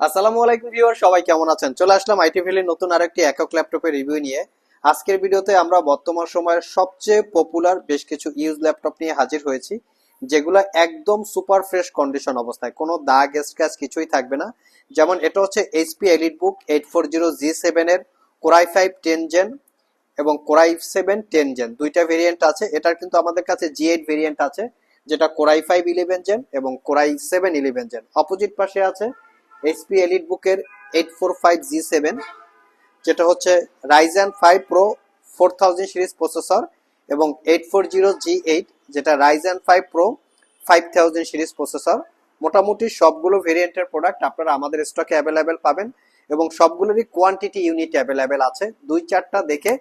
আসসালামু আলাইকুম ভিউয়ার, সবাই কেমন আছেন? চলে আসলাম আইটি ভ্যালির নতুন আরেকটি একক ল্যাপটপের রিভিউ নিয়ে। আজকের ভিডিওতে আমরা বর্তমান সময়ের সবচেয়ে পপুলার বেশ কিছু ইউজ ল্যাপটপ নিয়ে হাজির হয়েছি, যেগুলো একদম সুপার ফ্রেশ কন্ডিশন অবস্থায়। কোনো দাগ স্ক্র্যাচ কিছুই থাকবে না। যেমন এটা হচ্ছে HP EliteBook eight four zero G সেভেনের core i five ten gen এবং core i seven ten gen দুইটা ভেরিয়েন্ট আছে, এটার কিন্তু আমাদের কাছে জি এইট ভেরিয়েন্ট আছে, যেটা core i five eleven gen এবং core i seven eleven gen opposite পাশে আছে এইচপি এলিট বুকের eight four five G seven যেটা হচ্ছে Ryzen five pro four thousand series processor এবং eight four zero G eight যেটা Ryzen five pro five thousand series processor মোটামুটি সবগুলো ভেরিয়েন্টের প্রোডাক্ট আপনারা আমাদের স্টকে অ্যাভেলেবেল পাবেন এবং সবগুলোরই কোয়ান্টিটি ইউনিট অ্যাভেলেবেল আছে। দুই চারটা দেখে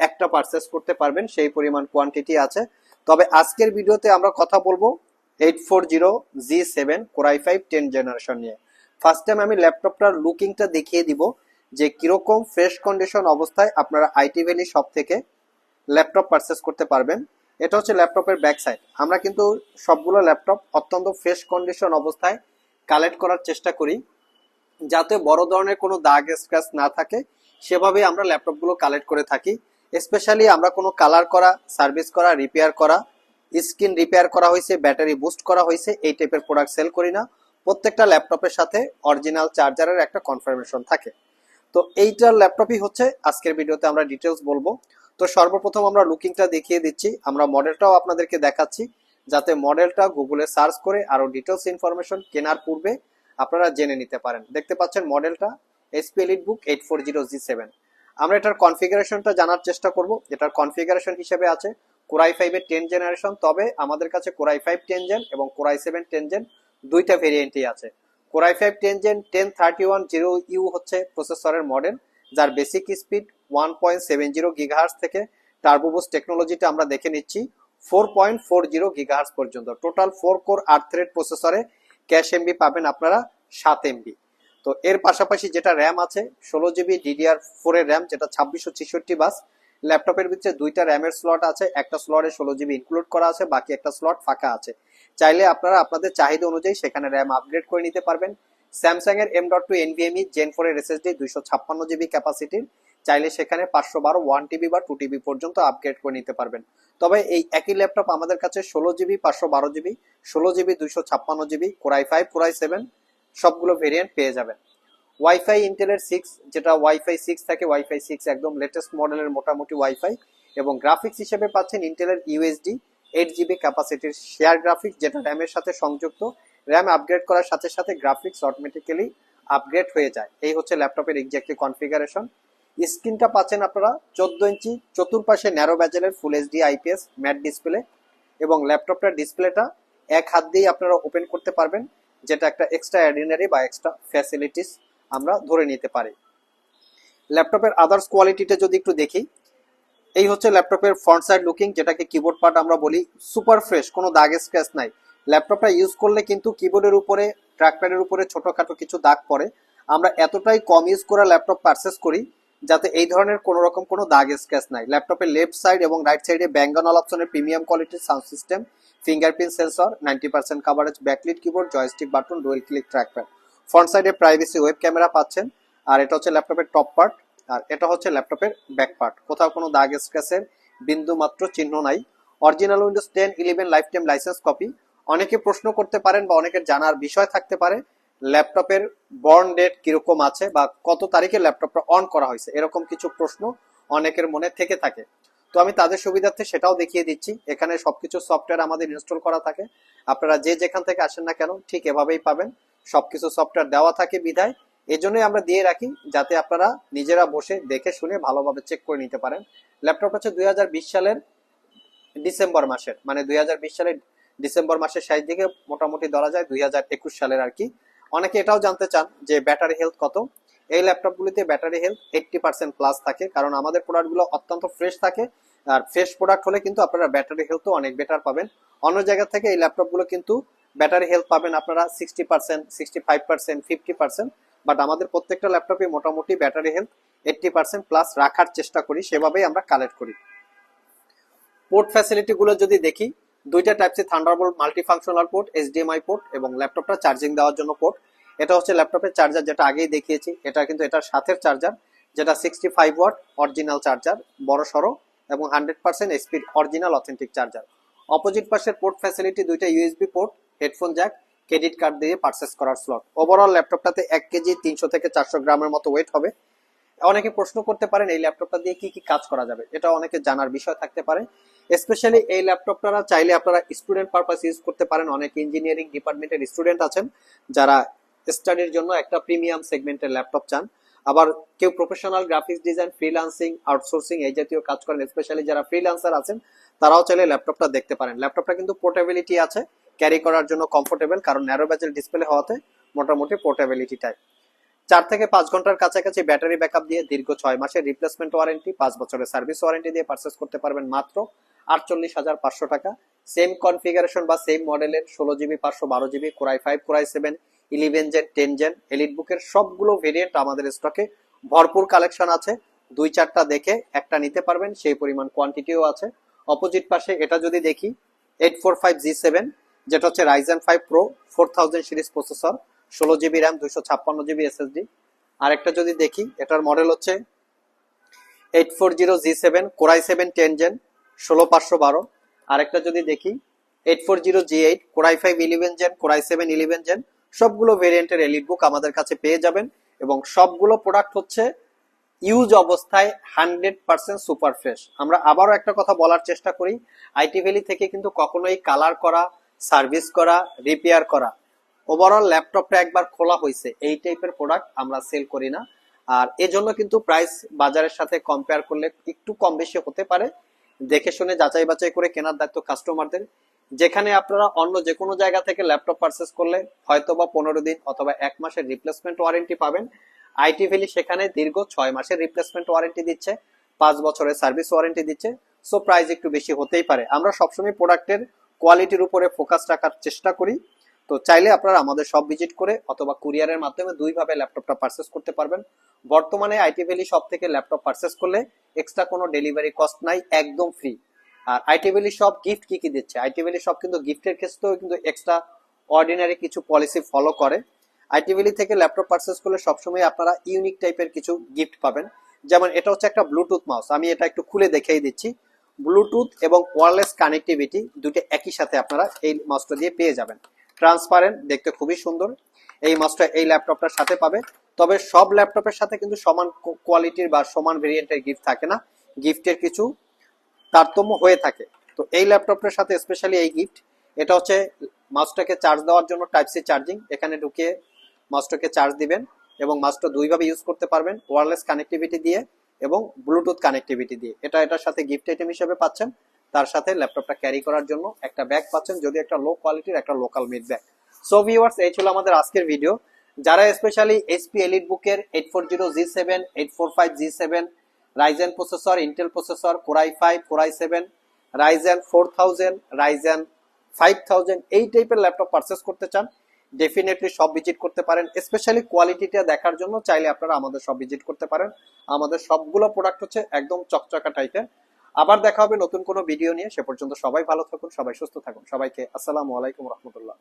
একটা পারচেস করতে পারবেন, সেই পরিমাণ কোয়ান্টিটি আছে। তবে আজকের ভিডিওতে আমরা কথা বলব eight four zero G seven core i five ten generation নিয়ে। ফার্স্ট টাইম আমি ল্যাপটপটার লুকিংটা দেখিয়ে দিব যে কীরকম ফ্রেশ কন্ডিশন অবস্থায় আপনারা আইটি ভ্যালি শপ থেকে ল্যাপটপ পারচেস করতে পারবেন। এটা হচ্ছে ল্যাপটপের ব্যাক সাইড আমরা কিন্তু সবগুলো ল্যাপটপ অত্যন্ত ফ্রেশ কন্ডিশন অবস্থায় কালেক্ট করার চেষ্টা করি। যাতে বড় ধরনের কোনো দাগ স্ক্র্যাচ না থাকে, সেভাবেই আমরা ল্যাপটপগুলো কালেক্ট করে থাকি। স্পেশালি আমরা কোনো কালার করা সার্ভিস করা রিপেয়ার করা স্ক্রিন রিপেয়ার করা হয়েছে ব্যাটারি বুস্ট করা হয়েছে, এই টাইপের প্রোডাক্ট সেল করি না। প্রত্যেকটা ল্যাপটপের সাথে অরিজিনাল চার্জারের একটা কনফার্মেশন থাকে। তো এইটার ল্যাপটপই হচ্ছে আজকের ভিডিওতে আমরা ডিটেলস বলব। তো সর্বপ্রথম আমরা লুকিংটা দেখিয়ে দিচ্ছি। আমরা মডেলটাও আপনাদেরকে দেখাচ্ছি, যাতে মডেলটা গুগলে সার্চ করে আরও ডিটেলস ইনফরমেশন কেনার পূর্বে আপনারা জেনে নিতে পারেন। দেখতে পাচ্ছেন মডেলটা SP EliteBook eight four zero G seven আমরা এটার কনফিগারেশনটা জানার চেষ্টা করব। এটার কনফিগারেশন হিসেবে আছে কোরাই ফাইভের টেন জেনারেশন তবে আমাদের কাছে core i five ten gen এবং core i seven ten gen দুইটা ভেরিয়েন্টই আছে। Core i five ten gen ten thirty one zero U হচ্ছে প্রসেসরের মডেল যার basic speed one point seven zero gigahertz থেকে টার্বোবুস টেকনোলজিটা আমরা দেখে নিচ্ছি four point four zero gigahertz পর্যন্ত। টোটাল ফোর কোর আট থ্রেড প্রসেসরে ক্যাশ এমবি পাবেন আপনারা সাত এমবি তো এর পাশাপাশি যেটা র্যাম আছে, ষোলো জিবি ডিডিআর ফোর এর র্যাম যেটা ছাব্বিশশো ছেষট্টি বাস ল্যাপটপের ভিতরে দুইটা র্যামের স্লট আছে, একটা স্লটে ষোলো জিবি ইনক্লুড করা আছে, বাকি একটা স্লট ফাঁকা আছে। চাইলে আপনারা আপনাদের চাহিদা অনুযায়ী সেখানে র্যাম আপগ্রেড করে নিতে পারবেন। স্যামসাং এর M dot two NVMe gen four এর এসএসডি দুইশো ছাপ্পান্ন জিবি ক্যাপাসিটির চাইলে সেখানে পাঁচশো বারো ওয়ান টিবি বা টু টিবি পর্যন্ত আপগ্রেড করে নিতে পারবেন। তবে এই একই ল্যাপটপ আমাদের কাছে ষোলো জিবি পাঁচশো বারো জিবি ষোলো জিবি দুইশো ছাপ্পান্ন GB Core i five Core i seven সবগুলো ভেরিয়েন্ট পেয়ে যাবেন। ওয়াইফাই ইন্টেলের সিক্স যেটা ওয়াইফাই সিক্স থাকে ওয়াইফাই সিক্স একদম লেটেস্ট মডেলের মোটামুটি ওয়াইফাই এবং গ্রাফিক্স হিসেবে পাচ্ছেন ইন্টেলের ইউএসডি এইট জিবি ক্যাপাসিটির শেয়ার গ্রাফিক্স যেটা র্যামের সাথে সংযুক্ত। র্যাম আপগ্রেড করার সাথে সাথে গ্রাফিক্স অটোমেটিক্যালি আপগ্রেড হয়ে যায়। এই হচ্ছে ল্যাপটপের এক্স্যাক্টলি কনফিগারেশন স্ক্রিনটা পাচ্ছেন আপনারা চোদ্দ ইঞ্চি চতুর্পাশে narrow ব্যাজেলের full HD IPS matte display এবং ল্যাপটপটার ডিসপ্লেটা এক হাত দিয়েই আপনারা ওপেন করতে পারবেন, যেটা একটা এক্সট্রা অর্ডিনারি বা এক্সট্রা ফ্যাসিলিটিস আমরা ধরে নিতে পারি। ল্যাপটপের আদার্স কোয়ালিটিটা যদি একটু দেখি এই হচ্ছে ল্যাপটপের ফ্রন্ট সাইড লুকিং যেটাকে কিবোর্ড পার্ট আমরা বলি সুপার ফ্রেশ কোনো দাগ স্ক্র্যাচ নাই। ল্যাপটপটা ইউজ করলে কিন্তু কিবোর্ডের উপরে ট্র্যাকপ্যাডের উপরে ছোটখাটো কিছু দাগ পড়ে। আমরা এতটাই কম ইউজ করা ল্যাপটপ পারচেস করি, যাতে এই ধরনের কোনো রকম কোনো দাগ স্ক্র্যাচ নাই। ল্যাপটপের লেফট সাইড এবং রাইট সাইডে ব্যাঙ্গন অল অপশনের প্রিমিয়াম কোয়ালিটির sound system fingerprint sensor ninety percent coverage backlit keyboard joystick button dual click trackpad front সাইডে প্রাইভেসি ওয়েব ক্যামেরা পাচ্ছেন, আর এটা হচ্ছে ল্যাপটপের টপ পার্ট আর এটা হচ্ছে ল্যাপটপের ব্যাক পার্ট কোথাও কোনো দাগ স্ক্র্যাচের বিন্দু মাত্র চিহ্ন নাই। Original Windows ten eleven lifetime license copy অনেকে প্রশ্ন করতে পারেন বা অনেকের জানার বিষয় থাকতে পারে, ল্যাপটপের বর্ন ডেট কীরকম আছে বা কত তারিখে ল্যাপটপটা অন করা হয়েছে। এরকম কিছু প্রশ্ন অনেকের মনে থেকে থাকে। তো আমি তাদের সুবিধার্থে সেটাও দেখিয়ে দিচ্ছি। এখানে সবকিছু সফটওয়্যার আমাদের ইনস্টল করা থাকে। আপনারা যে যেখান থেকে আসেন না কেন, ঠিক এভাবেই পাবেন। সবকিছু সফটওয়্যার দেওয়া থাকে বিধায়। এজন্যই আমরা দিয়ে রাখি যাতে আপনারা নিজেরা বসে দেখে শুনে ভালোভাবে চেক করে নিতে পারেন। ল্যাপটপ হচ্ছে দুই হাজার বিশ সালের ডিসেম্বর মাসের মানে দুই হাজার বিশ সালের ডিসেম্বর মাসের শেষ দিকে মোটামুটি ধরা যায় দুই হাজার একুশ সালের আর কি। অনেকে এটাও জানতে চান যে ব্যাটারি হেলথ কত। এই ল্যাপটপগুলিতে battery health eighty percent plus থাকে, কারণ আমাদের প্রোডাক্টগুলো অত্যন্ত ফ্রেশ থাকে। আর ফ্রেশ প্রোডাক্ট হলে কিন্তু আপনারা ব্যাটারি হেলথও অনেক বেটার পাবেন। অন্য জায়গা থেকে এই ল্যাপটপগুলো কিন্তু ব্যাটারি হেলথ পাবেন আপনারা sixty percent sixty five percent fifty percent but আমাদের প্রত্যেকটা ল্যাপটপে মোটামুটি battery health eighty percent plus রাখার চেষ্টা করি, সেভাবেই আমরা কালেক্ট করি। পোর্ট ফ্যাসিলিটিগুলো যদি দেখি, দুইটা type C Thunderbolt multi functional port HDMI port এবং ল্যাপটপটা চার্জিং দেওয়ার জন্য পোর্ট এটা হচ্ছে ল্যাপটপের চার্জার যেটা আগেই দেখিয়েছি, এটা কিন্তু এটার সাথের চার্জার যেটা sixty five watt original charger বড় সড়ো এবং hundred percent speed original authentic charger opposite পাশের পোর্ট ফ্যাসিলিটি দুইটা USB port headphone jack credit card দিয়ে পারচেস করার স্লট ওভারঅল ল্যাপটপটাতে এক কেজি তিনশো থেকে চারশো গ্রামের মতো ওয়েট হবে। অনেকে প্রশ্ন করতে পারেন, এই ল্যাপটপটা দিয়ে কি কি কাজ করা যাবে? এটা অনেকে জানার বিষয় থাকতে পারে। স্পেশালি এই ল্যাপটপটা চাইলে আপনারা স্টুডেন্ট পারপাস ইউজ করতে পারেন। অনেক ইঞ্জিনিয়ারিং ডিপার্টমেন্টের স্টুডেন্ট আছেন, যারা স্টাডির জন্য একটা প্রিমিয়াম সেগমেন্টের ল্যাপটপ চান। আবার কেউ professional graphics design freelancing outsourcing এই জাতীয় কাজ করেন স্পেশালি যারা ফ্রিলান্সার আছেন, তারাও চাইলে ল্যাপটপটা দেখতে পারেন। ল্যাপটপটা কিন্তু পোর্টেবিলিটি আছে। ক্যারি করার জন্য কমফোর্টেবল কারণ ন্যারো ব্যাজেল ডিসপ্লে হওয়াতে মোটামুটি পোর্টেবিলিটি টাইপ চার থেকে পাঁচ ঘণ্টার কাছাকাছি ব্যাটারি ব্যাকআপ দিয়ে দীর্ঘ ছয় মাসের রিপ্লেসমেন্ট ওয়ারেন্টি পাঁচ বছরের সার্ভিস ওয়ারেন্টি দিয়ে পারচেস করতে পারবেন মাত্র আটচল্লিশ হাজার পাঁচশো টাকা। সেম কনফিগারেশন বা সেম মডেলের ষোলো জিবি পাঁচশো বারো GB Core i five Core i seven eleven gen ten gen Elite বুকের সবগুলো ভেরিয়েন্ট আমাদের স্টকে ভরপুর কালেকশন আছে। দুই চারটা দেখে একটা নিতে পারবেন, সেই পরিমাণ কোয়ান্টিটিও আছে। অপোজিট পাশে এটা যদি দেখি eight four five G seven যেটা হচ্ছে Ryzen five pro four thousand series processor ষোলো জিবি র্যাম দুইশো ছাপ্পান্ন জিবি এসএসডি আরেকটা যদি দেখি, এটার মডেল হচ্ছে eight four zero G seven Core i seven ten gen ষোলো পাঁচশো বারো। আরেকটা যদি দেখি eight four zero G eight Core i five eleven gen Core i seven eleven gen সবগুলো ভেরিয়েন্টের এলিট বুক আমাদের কাছে পেয়ে যাবেন এবং সবগুলো প্রোডাক্ট হচ্ছে ইউজ অবস্থায় হান্ড্রেড পার্সেন্ট সুপার ফ্রেশ আমরা আবারও একটা কথা বলার চেষ্টা করি আইটি ভ্যালি থেকে কিন্তু কখনোই কালার করা সার্ভিস করা, রিপেয়ার করা। ওভারঅল ল্যাপটপটা একবার খোলা হয়েছে। এই টাইপের প্রোডাক্ট আমরা সেল করি না। আর এজন্য কিন্তু প্রাইস বাজারের সাথে কম্পেয়ার করলে একটু কম বেশি হতে পারে। দেখে শুনে যাচাই বাছাই করে কেনার দায়িত্ব কাস্টমারদের যেখানে আপনারা অন্য যে কোনো জায়গা থেকে ল্যাপটপ পারচেস করলে হয়তো বা পনেরো দিন অথবা এক মাসের রিপ্লেসমেন্ট ওয়ারেন্টি পাবেন। আইটি ভ্যালি সেখানে দীর্ঘ ছয় মাসের রিপ্লেসমেন্ট ওয়ারেন্টি দিচ্ছে। পাঁচ বছরের সার্ভিস ওয়ারেন্টি দিচ্ছে। সো প্রাইস একটু বেশি হতেই পারে। আমরা সবসময় প্রোডাক্টের কোয়ালিটির উপরে ফোকাস রাখার চেষ্টা করি। তো চাইলে আপনারা আমাদের সব ভিজিট করে অথবা কুরিয়ারের মাধ্যমে দুইভাবে ল্যাপটপটা পারচেস করতে পারবেন। বর্তমানে আইটি ভ্যালি সব থেকে ল্যাপটপ পারচেস করলে এক্সট্রা কোনো ডেলিভারি কস্ট নাই, একদম ফ্রি আর আইটি ভ্যালি সব গিফট কি কি দিচ্ছে? আইটি ভ্যালি সব কিন্তু গিফটের ক্ষেত্রেও কিন্তু এক্সট্রা অর্ডিনারি কিছু পলিসি ফলো করে। আইটি ভ্যালি থেকে ল্যাপটপ পারচেস করলে সবসময় আপনারা ইউনিক টাইপের কিছু গিফট পাবেন। যেমন এটা হচ্ছে একটা ব্লুটুথ মাউস আমি এটা একটু খুলে দেখেই দিচ্ছি। ব্লুটুথ এবং ওয়ারলেস কানেক্টিভিটি দুটো একই সাথে আপনারা এই মাউসটা দিয়ে পেয়ে যাবেন। ট্রান্সপারেন্ট, দেখতে খুবই সুন্দর। এই মাউসটা এই ল্যাপটপটার সাথে পাবে। তবে সব ল্যাপটপের সাথে কিন্তু সমান কোয়ালিটির বা সমান ভেরিয়েন্টের গিফট থাকে না। গিফটের কিছু তারতম্য হয়ে থাকে। তো এই ল্যাপটপটার সাথে স্পেশালি এই গিফট এটা হচ্ছে মাউসটাকে চার্জ দেওয়ার জন্য টাইপ সি চার্জিং এখানে ঢুকিয়ে মাউসটাকে চার্জ দিবেন এবং মাউসটা দুইভাবে ইউজ করতে পারবেন। ওয়ারলেস কানেক্টিভিটি দিয়ে এবং ব্লুটুথ কানেক্টিভিটি দিয়ে। এটা এটার সাথে গিফট আইটেম হিসেবে পাচ্ছেন। তার সাথে ল্যাপটপটা ক্যারি করার জন্য একটা ব্যাগ পাচ্ছেন যদি একটা লো কোয়ালিটির একটা local mid bag so viewers এই ছিল আমাদের আজকের ভিডিও যারা স্পেশালি এইচপি এলিট বুকের eight four zero G seven eight four five G seven Ryzen processor Intel processor Core i five Core i seven Ryzen four thousand Ryzen five thousand এই টাইপের laptop purchase করতে চান definitely সব visit করতে পারেন specially কোয়ালিটিটা দেখার জন্য চাইলে আপনারা আমাদের সব ভিজিট করতে পারেন। আমাদের সবগুলো প্রোডাক্ট হচ্ছে একদম চকচকা টাইপের আবার দেখা হবে নতুন কোনো ভিডিও নিয়ে। সে পর্যন্ত সবাই ভালো থাকুন, সবাই সুস্থ থাকুন। সবাইকে আসসালামু আলাইকুম রহমতুল্লাহ।